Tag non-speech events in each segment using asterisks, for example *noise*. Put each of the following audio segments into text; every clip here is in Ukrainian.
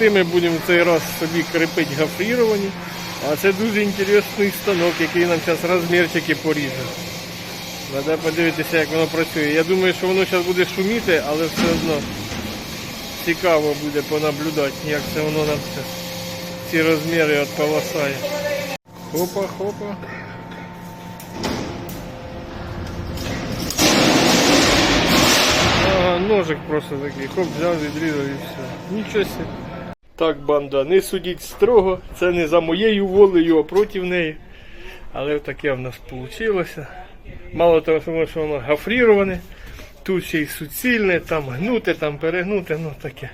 болти ми будемо в цей раз собі крепити гофріровані. А це дуже інтересний станок, який нам зараз розмірчики поріже. Треба подивитися, як воно працює. Я думаю, що воно зараз буде шуміти, але все одно цікаво буде понаблюдати, як це воно нам ці розміри відполосає. Хопа, хопа. Ага, ножик просто такий, хоп, взяв, відрізав і все. Нічого себе. Так, банда, не судіть строго, це не за моєю волею, а проти неї. Але таке в нас вийшло. Мало того, що воно- гофріроване, тут ще й суцільне, там гнуте, там перегнуте, ну таке.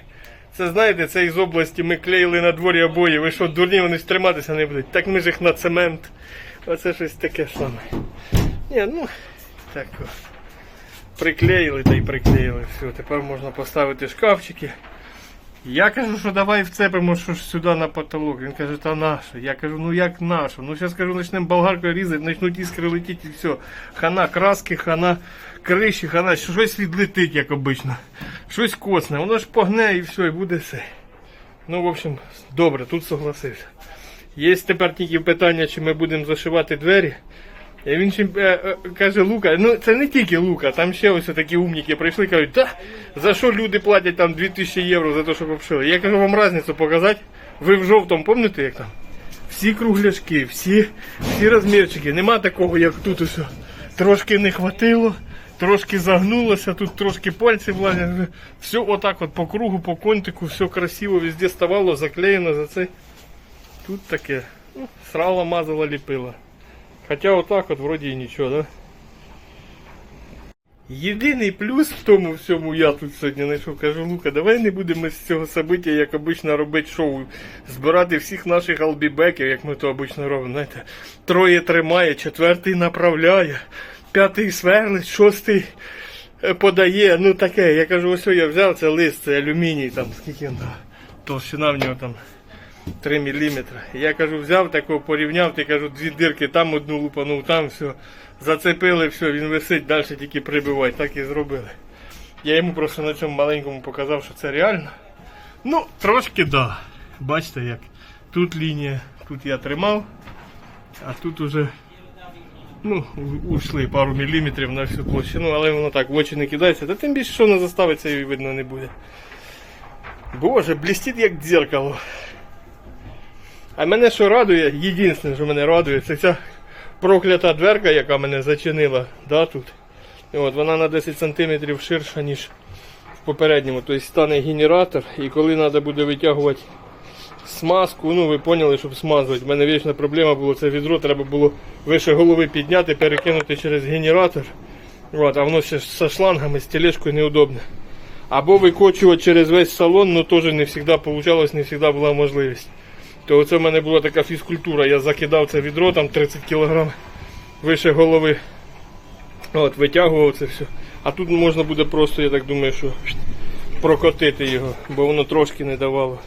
Це знаєте, це із області ми клеїли на дворі обої. Ви що, дурні, вони ж триматися не будуть. Так ми ж їх на цемент. Оце щось таке саме. Ні, ну, так. Приклеїли та й приклеїли. Все, тепер можна поставити шкафчики. Я кажу, що давай вцепимо що ж сюди на потолок. Він каже, та нащо? Я кажу, ну як нащо? Ну зараз кажу, почнемо болгаркою різати, почнуть іскри летіти і все. Хана краски, хана криші, хана, щось відлетить, як обично. Щось косне, воно ж погне і все, і буде все. Ну, в общем, добре, тут согласився. Є тепер тільки питання, чи ми будемо зашивати двері. І він ще е, е, каже Лука, ну це не тільки Лука, там ще ось такі умніки прийшли кажуть, та за що люди платять там 2000 євро за те, щоб обшили. Я кажу вам різницю показати. Ви в жовтому пам'ятаєте, як там? Всі кругляшки, всі, всі розмірчики. Нема такого, як тут усе. Трошки не хватило, трошки загнулося, тут трошки пальці влазять. Все отак от по кругу, по контику, все красиво, везде ставало, заклеєно за це. Тут таке. Ну, срала, мазала, ліпила. Хоча отак от вроді і нічого, да? Єдиний плюс в тому всьому я тут сьогодні знайшов. Кажу, Лука, давай не будемо з цього собиття, як обично робити шоу, збирати всіх наших албібеків, як ми то обично робимо. Знаєте, троє тримає, четвертий направляє, п'ятий сверлить, шостий е, подає. Ну таке. Я кажу, ось я взяв це лист, це алюміній, там скільки толщина в нього там. 3 мм. Я кажу, взяв такого, порівняв, ти кажу, дві дирки, там одну лупанув, там все. Зацепили, все, він висить, далі тільки прибивай. Так і зробили. Я йому просто на цьому маленькому показав, що це реально. Ну, трошки да. Бачите як. Тут лінія, тут я тримав, а тут уже ну, ушли пару міліметрів на всю площину, але воно так в очі не кидається. Та тим більше, що не заставиться і видно не буде. Боже, блістить як дзеркало. А мене що радує, єдине, що мене радує, це ця проклята дверка, яка мене зачинила да, тут. От, вона на 10 см ширша, ніж в попередньому. Тобто стане генератор, і коли треба буде витягувати смазку, ну ви поняли, щоб смазувати. У мене вічна проблема була, це відро треба було вище голови підняти, перекинути через генератор. От, а воно ще зі шлангами, з тележкою неудобно. Або викочувати через весь салон, ну теж не завжди вийшло, не завжди була можливість. То оце в мене була така фізкультура. Я закидав це відро, там 30 кг вище голови. От, витягував це все. А тут можна буде просто, я так думаю, що прокотити його, бо воно трошки не давало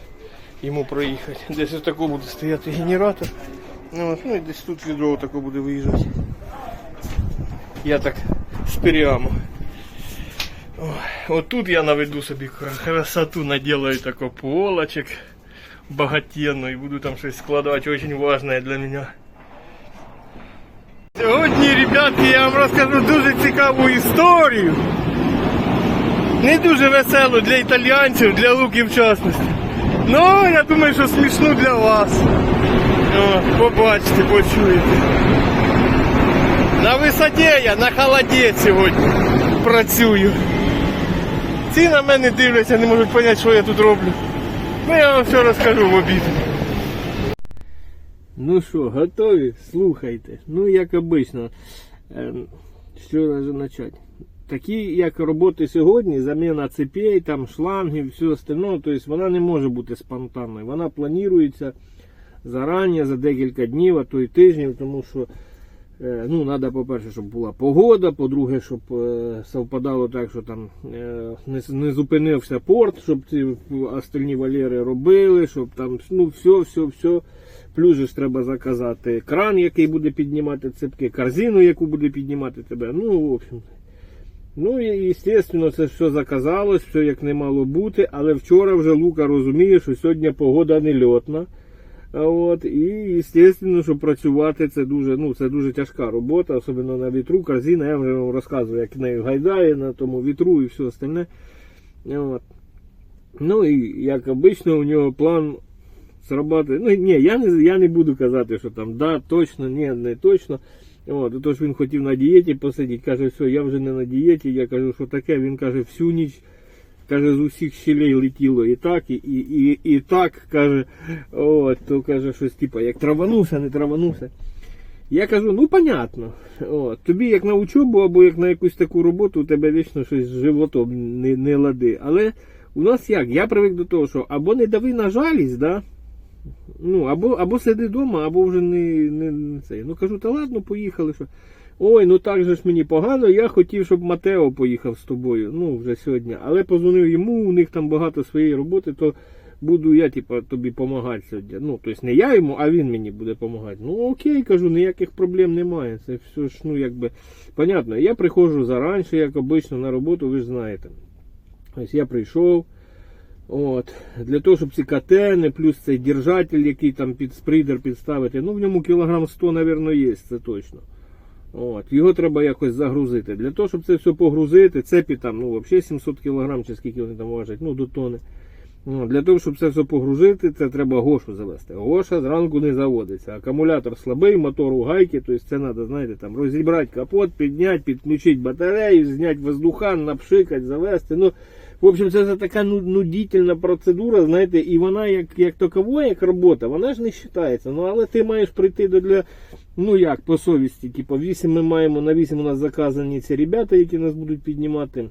йому проїхати. Десь ось тако буде стояти генератор. Ну, ну і десь тут відро тако буде виїжджати. Я так спрямо. От тут я наведу собі красоту, наделаю тако полочек багатенно і буду там щось складувати дуже важне для мене. Сьогодні, ребятки, я вам розкажу дуже цікаву історію. Не дуже веселу для італійців, для луки в частності. Ну, я думаю, що смішну для вас. О, побачите, почуєте. На висоті я, на холоді сьогодні працюю. Ці на мене дивляться, не можуть зрозуміти, що я тут роблю. Ну я вам все розкажу в обід. Ну що, готові? Слухайте. Ну, як обично, Ем, що почати? Такі, як роботи сьогодні, заміна цепей, там шлангів, все остальне, тобто вона не може бути спонтанною. Вона планується зарані, за декілька днів, а то й тижнів, тому що Ну, треба, по-перше, щоб була погода, по-друге, щоб е, совпадало так, що там е, не, зупинився порт, щоб ці остальні валери робили, щоб там ну, все, все, все. Плюс ж треба заказати кран, який буде піднімати цепки, корзину, яку буде піднімати тебе. Ну, в общем. Ну і, звісно, це все заказалось, все як не мало бути, але вчора вже Лука розуміє, що сьогодні погода не льотна. А От, і звісно, що працювати це дуже, ну, це дуже тяжка робота, особливо на вітру. Корзина, я вже вам розказував, як нею гайдає на тому вітру і все остальне. От. Ну і як обично, у нього план зробити. Ну ні, я не, я не буду казати, що там да, точно, ні, не точно. От, тож він хотів на дієті посидіти, каже, все, я вже не на дієті. Я кажу, що таке. Він каже, всю ніч. Каже, з усіх щелей летіло і так, і, і, і, і так, каже, от, то каже, щось типу, як траванувся, не траванувся. Я кажу, ну понятно. От, тобі як на учобу або як на якусь таку роботу, у тебе вічно щось з животом не, не лади. Але у нас як? Я привик до того, що або не дави на жалість, да? ну, або, або сиди вдома, або вже не, не, не це. Ну кажу, та ладно, поїхали. що. Ой, ну так же ж мені погано, я хотів, щоб Матео поїхав з тобою, ну вже сьогодні. Але позвонив йому, у них там багато своєї роботи, то буду я, типа, тобі допомагати сьогодні. Ну, тобто не я йому, а він мені буде допомагати. Ну окей, кажу, ніяких проблем немає. Це все ж, ну якби, понятно, я приходжу заранше, як обично, на роботу, ви ж знаєте. Ось я прийшов. От, Для того, щоб ці катени, плюс цей держатель, який там під спридер підставити, ну в ньому кілограм 100, мабуть, є, це точно. От, Його треба якось загрузити. Для того, щоб це все погрузити, цепі там, ну, взагалі 700 кг, чи скільки вони там важать, ну, до тони. Для того, щоб це все погрузити, це треба Гошу завести. Гоша зранку не заводиться. Акумулятор слабий, мотор у гайки, тобто це треба, знаєте, там розібрати капот, підняти, підключити батарею, зняти воздухан, напшикати, завести. Ну, в общем, це така ну- нудительна процедура, знаєте, і вона як, як такова, як робота, вона ж не вважається. Ну, але ти маєш прийти до для, ну як, по совісті, типу, 8 ми маємо, на 8 у нас заказані ці ребята, які нас будуть піднімати.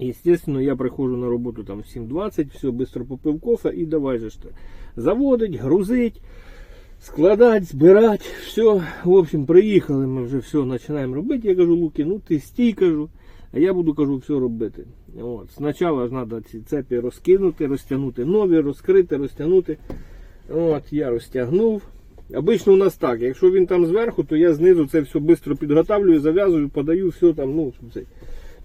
Естественно, я приходжу на роботу там в 7.20, все, быстро попив кофе і давай же ти. Заводить, грузить, складати, збирати, все. В общем, приїхали, ми вже все починаємо робити. Я кажу, Луки, ну ти стій, кажу, а я буду кажу, все робити. От. Спочатку ж треба ці цепі розкинути, розтягнути нові, розкрити, розтягнути. От, я розтягнув. Обично у нас так, якщо він там зверху, то я знизу це все швидко підготавлюю, зав'язую, подаю, все там, ну, це.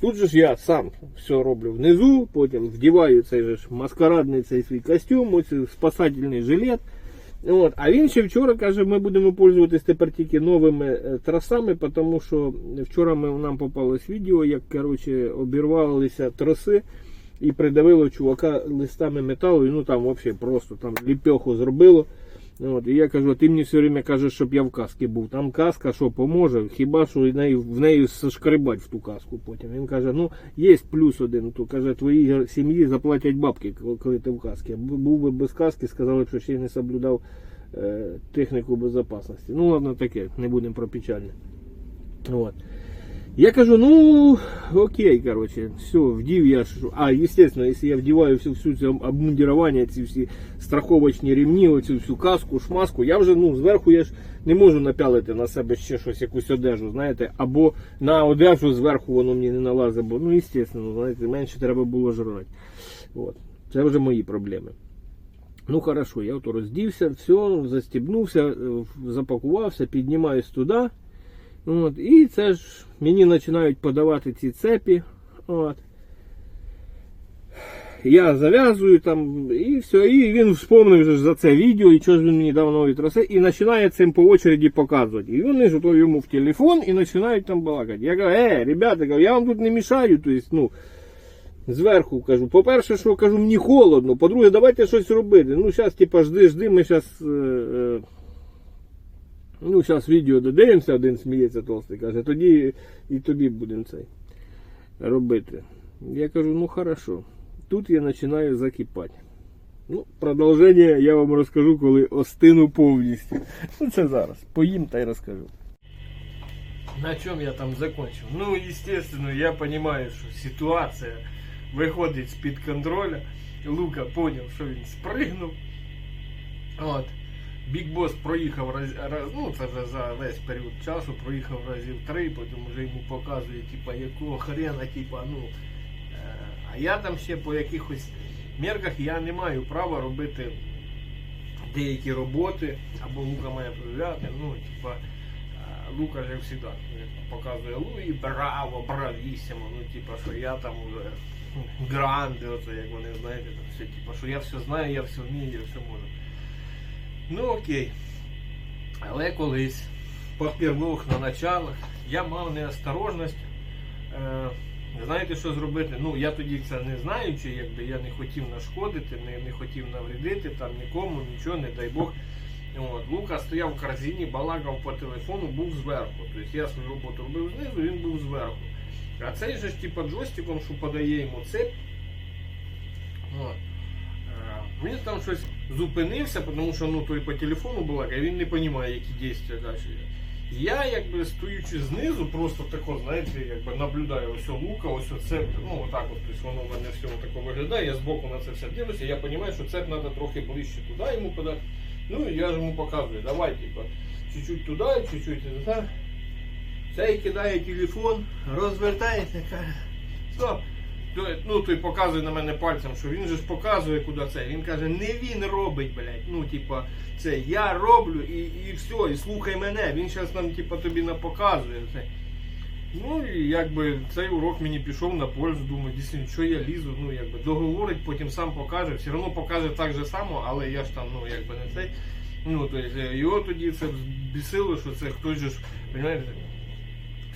Тут же ж я сам все роблю внизу, потім вдіваю цей же маскарадний цей свій костюм, ось спасательний жилет. От. А він ще вчора каже, ми будемо пользуватись тепер тільки новими е, трасами, тому що вчора ми, нам попалось відео, як коротше, обірвалися троси і придавило чувака листами металу, і ну там взагалі просто там ліпьоху зробило. От, і я кажу, ти мені все время кажеш, щоб я в касці був. Там каска що поможе, хіба що в неї, в неї сошкребать в ту каску потім. Він каже, ну є плюс один, то каже, твоїй сім'ї заплатять бабки, коли- ти в. Бу- Був би без каски, сказали б, що ще не соблюдав е, техніку безпечності. Ну ладно, таке, не будемо про печальне. От. Я кажу, ну окей, короче, все, вдів я. А, естественно, если я вдіваю всю, всю це обмундірування, ці всі страховочні рівні, оцю всю каску, шмаску, я вже ну, зверху я ж не можу напялити на себе ще щось, якусь одежу, знаєте, або на одежу зверху воно мені не налазить, бо, ну, естественно, знаєте, менше треба було жрати. От. Це вже мої проблеми. Ну хорошо, я от роздівся, все, застібнувся, е, запакувався, піднімаюсь туди. От, і це ж мені починають подавати ці цепі. От. Я зав'язую там і все. І він вспомнив за це відео, і що ж він мені дав нові траси, і починає цим по очереді показувати. І вони ж ото йому в телефон і починають там балакати. Я кажу, е, ребята, я вам тут не мішаю. Тобто, ну, зверху кажу. По-перше, що кажу, мені холодно. По-друге, давайте щось робити. Ну, зараз, типа, жди, жди, ми зараз. Е, е, Ну, зараз відео додивимося, один сміється толстий, каже, тоді і тобі будемо цей робити. Я кажу, ну хорошо. Тут я починаю закипати. Ну, продовження я вам розкажу, коли остину повністю. *laughs* Ну, це зараз. Поїм та й розкажу. На чем я там закончил? Ну, естественно, я понимаю, что ситуация выходит з-під контроля. Лука понял, що він спригнув. От. Біг Бос проїхав раз, раз, ну це вже за весь період часу, проїхав разів три, потім вже йому показує, типа, якого хрена, типа, ну. Е, а я там ще по якихось мерках я не маю права робити деякі роботи, або Лука має проявляти, ну, типа. е, Лука же всегда показує Луї, браво, бравісімо. Ну, типа, що я там уже гранди, оце, як вони знаєте, там все, типа, що я все знаю, я все вмію, я все можу. Ну окей. Але колись, по первых на началах, я мав неосторожність. Е, знаєте, що зробити? Ну, я тоді це не знаючи, якби я не хотів нашкодити, не, не хотів навредити там нікому, нічого, не дай Бог. От, Лука стояв в корзині, балакав по телефону, був зверху. Тобто я свою роботу робив знизу, він був зверху. А цей же ж типа джойстиком, що подає йому цеп. От. Він там щось зупинився, тому що ну, той по телефону балакає, він не розуміє, які дії далі. Я, якби стоючи знизу, просто тако, знаєте, якби наблюдаю ось лука, ось оце, ну отак от, тобто воно в мене все тако виглядає, я збоку на це все дивлюся, я розумію, що це треба трохи ближче туди йому подати. Ну і я ж йому показую, давай, типа, чуть-чуть туди, чуть-чуть туди. Цей кидає телефон, розвертається, каже, стоп. Ну, той показує на мене пальцем, що він же ж показує, куди це. Він каже, не він робить, блядь. Ну, типа, це я роблю і, і все, і слухай мене. Він зараз нам, типа, тобі напоказує. Це. Ну і якби цей урок мені пішов на пользу, думаю, дійсно, що я лізу, ну якби договорить, потім сам покаже, все одно покаже так же само, але я ж там, ну якби не цей. Ну, то есть, е, його тоді це бісило, що це хтось же ж, розумієте,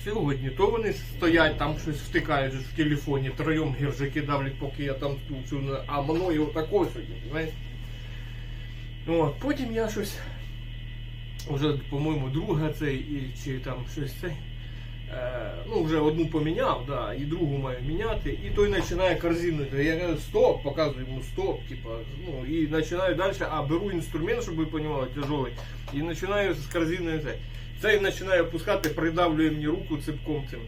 Сьогодні то вони стоять, там щось втикають в телефоні, троєм гіржики давлять, поки я там стучу, а мною отако сьогодні, знаєте. От, потім я щось, вже, по-моєму, друга цей, чи там щось цей. Е, ну, вже одну поміняв, да, і другу маю міняти, і той починає корзину. Я кажу, стоп, показую йому стоп, типа, ну, і починаю далі, а беру інструмент, щоб ви розуміли, тяжелий, і починаю з корзиною це. Цей починає опускати, придавлює мені руку ципком цим.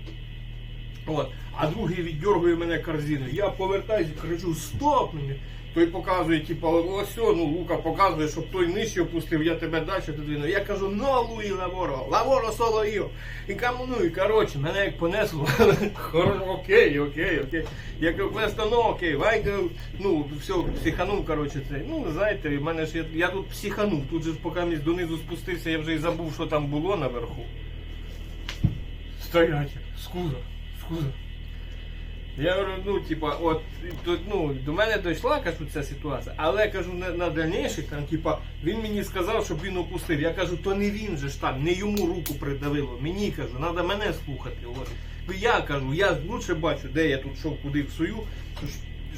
От. А другий віддергує мене корзину. Я повертаюся, кажу, стоп! мені. Той показує, типу, ось, ну, Лука показує, щоб той нижче опустив, я тебе далі подвину. Я кажу, ну Луї Лаворо, Лаворо соло. І кому, ну, і коротше, мене як понесло. *laughs* Окей, окей, окей. Я кажу, Квесто, ну окей, вай, кажу, ну, все, психанув, коротше, це. Ну, знаєте, в мене ж я, я тут психанув. Тут же поки місь донизу спустився, я вже і забув, що там було наверху. Стоять, скуза, скуза. Я говорю, ну, типа, от, ну, до мене дійшла, кажу, ця ситуація, але кажу, на, на дальніших, там, типа, він мені сказав, щоб він опустив. Я кажу, то не він же ж там, не йому руку придавило. Мені кажу, треба мене слухати. От. Ну, Я кажу, я лучше бачу, де я тут шов, куди всую,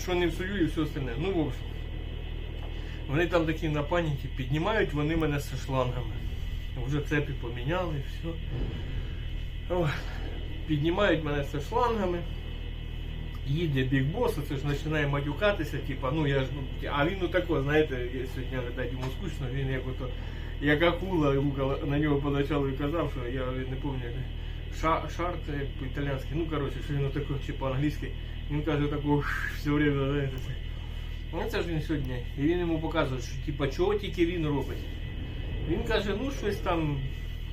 що не всую і все остальне. Ну, в общем. Вони там такі на паніки піднімають, вони мене зі шлангами. Вже цепі поміняли, все. Ой. Піднімають мене зі шлангами. Їде Біг Бос, це ж починає матюкатися, типа, ну я ж, ну, а він ну тако, знаєте, я сьогодні видать йому скучно, він як ото, як акула, на нього поначалу казав, що я не пам'ятаю, шар, шар це як по-італійськи, ну коротше, що він тако, чи по-англійськи, він каже таку *laughs* все время, знаєте. Ну це ж він сьогодні. І він йому показує, що типа чого тільки він робить. Він каже, ну щось там,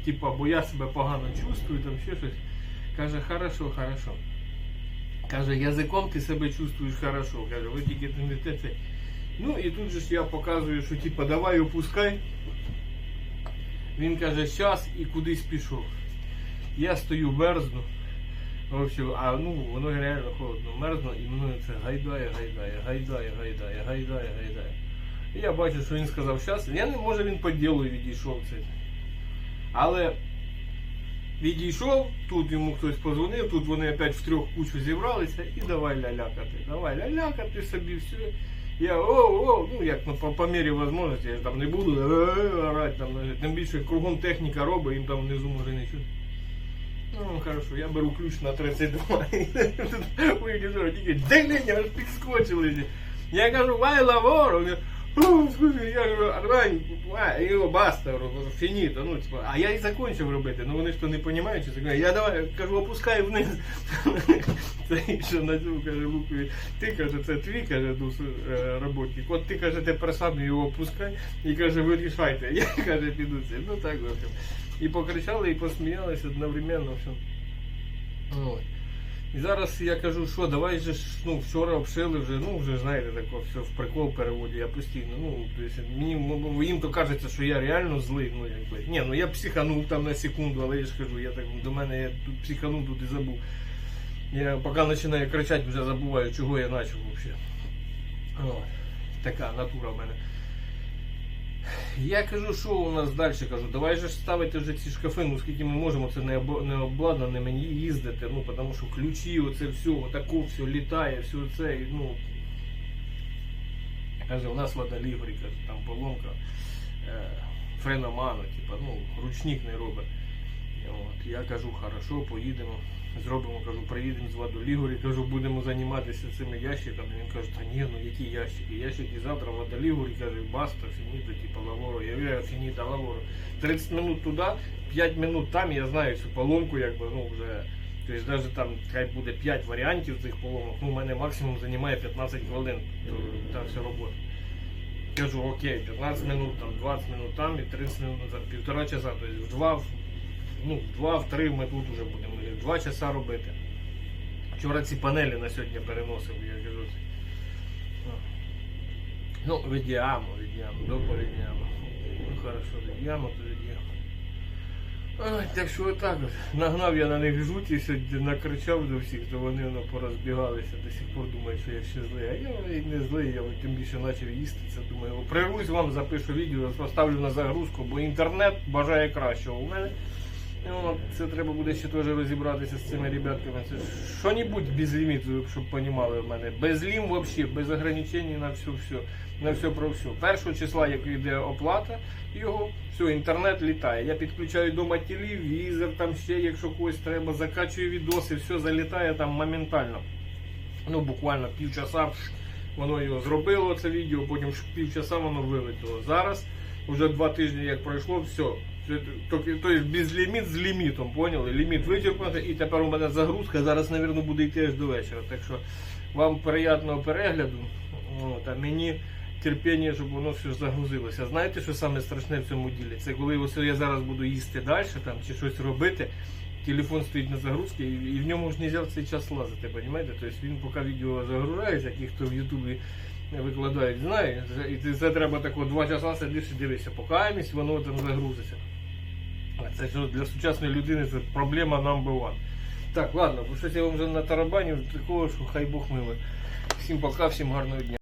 типа, бо я себе погано чувствую, там ще щось. Каже, хорошо, хорошо. Каже, язиком ти себе чувствуєш хорошо. Каже, ви тільки не це. Ну і тут же ж я показую, що типа давай опускай. Він каже, щас і кудись пішов. Я стою мерзну. А ну воно реально холодно, мерзно і мною це гайдає, гайдає, гайдає, гайдає, гайдає, гайдає. І я бачу, що він сказав щас. Я не може він по ділу відійшов це. Але відійшов, тут йому хтось позвонив, тут вони опять в трьох кучу зібралися і давай лялякати. Давай лялякати собі все. Я о, о, ну як ну, по, по мірі можливості, я ж там не буду е, орати, там, е, тим більше кругом техніка робить, їм там внизу може чути. Ну, хорошо, я беру ключ на 32. *laughs* Вийде тільки день аж підскочили. Я кажу, вай лаворо. «Фу, Я а, його баста, фініто. Ну, типу, а я і закончив робити. Ну вони ж то не розуміють, що кажу, Я давай кажу, опускай вниз. *laughs* Це що на цьому каже Лукові, ти каже, це твій каже, ну, е, роботник. От ти каже, тепер сам його опускай і каже, вирішайте. *laughs* Я каже, піду це. Ну так, в общем. І покричали, і посміялися одновременно. Все. От. І зараз я кажу, що давай же ну, вчора обшили вже, ну вже знаєте, тако все в прикол переводі, я постійно. Ну, то мені їм то кажеться, що я реально злий. Ну, якби. Ні, ну я психанув там на секунду, але я ж кажу, я так до мене я тут психанув, тут і забув. Я поки починаю кричати, вже забуваю, чого я почав взагалі. Така натура в мене. Я кажу, що у нас далі кажу, давай же ставити вже ці шкафи, ну скільки ми можемо, це не, обладнане мені їздити, ну тому що ключі, оце все, отако все літає, все це, і, ну. Каже, у нас вода лігорі, каже, там поломка е, френоману, типа, ну, ручник не робить. От, я кажу, хорошо, поїдемо, зробимо, кажу, приїдемо з воду Лігорі, кажу, будемо займатися цими ящиками. Він каже, та ні, ну які ящики? Ящики завтра вода Лігорі, каже, баста, фініта, типа лаворо. Я говорю, фініта, лаворо. 30 минут туди, 5 минут там, я знаю цю поломку, якби, ну, вже. Тобто навіть там хай буде 5 варіантів цих поломок, ну, у мене максимум займає 15 хвилин, то там вся робота. Кажу, окей, 15 минут, там, 20 минут там і 30 минут назад, півтора часа, тобто в два, в- ну, в два, в три ми тут вже будемо, два часа робити. Вчора ці панелі на сьогодні переносив, я кажу. Ну, Ну, віддіамо, віддіамо, добре віддіамо. Ну, хорошо, віддіамо, то віддіамо. Ой, так що отак от. Нагнав я на них жуті, сьогодні накричав до всіх, то вони воно порозбігалися, до сих пор думають, що я ще злий. А я не злий, я тим більше почав їсти це. Думаю, прервусь вам, запишу відео, поставлю на загрузку, бо інтернет бажає кращого. У мене ну, це треба буде ще теж розібратися з цими ребятками. Це що-небудь без ліміту, щоб розуміли в мене. Без лім взагалі, без ограничень на все, все, на все про все. Першого числа, як йде оплата його, все, інтернет літає. Я підключаю дома телевізор, там ще, якщо когось треба, закачую відоси, все залітає там моментально. Ну, буквально півчаса воно його зробило, це відео, потім півчаса воно вилетіло. Зараз, вже два тижні як пройшло, все. Тобто без ліміт з лімітом, поняли? Ліміт вичерпати, і тепер у мене загрузка зараз, мабуть, буде йти аж до вечора. Так що вам приємного перегляду. От, а мені терпіння, щоб воно все загрузилося. Знаєте, що саме страшне в цьому ділі? Це коли ось я зараз буду їсти далі там, чи щось робити. Телефон стоїть на загрузці, і, в ньому ж не можна в цей час лазити, розумієте? Тобто він поки відео загружається, ті, хто в Ютубі викладають, знає, і це, треба тако два часа сидиш і дивишся, поки воно там загрузиться. Це ж для сучасної людини це проблема number one. Так, ладно, бо щось я вам вже на тарабані, такого, що хай Бог милий. Всім пока, всім гарного дня.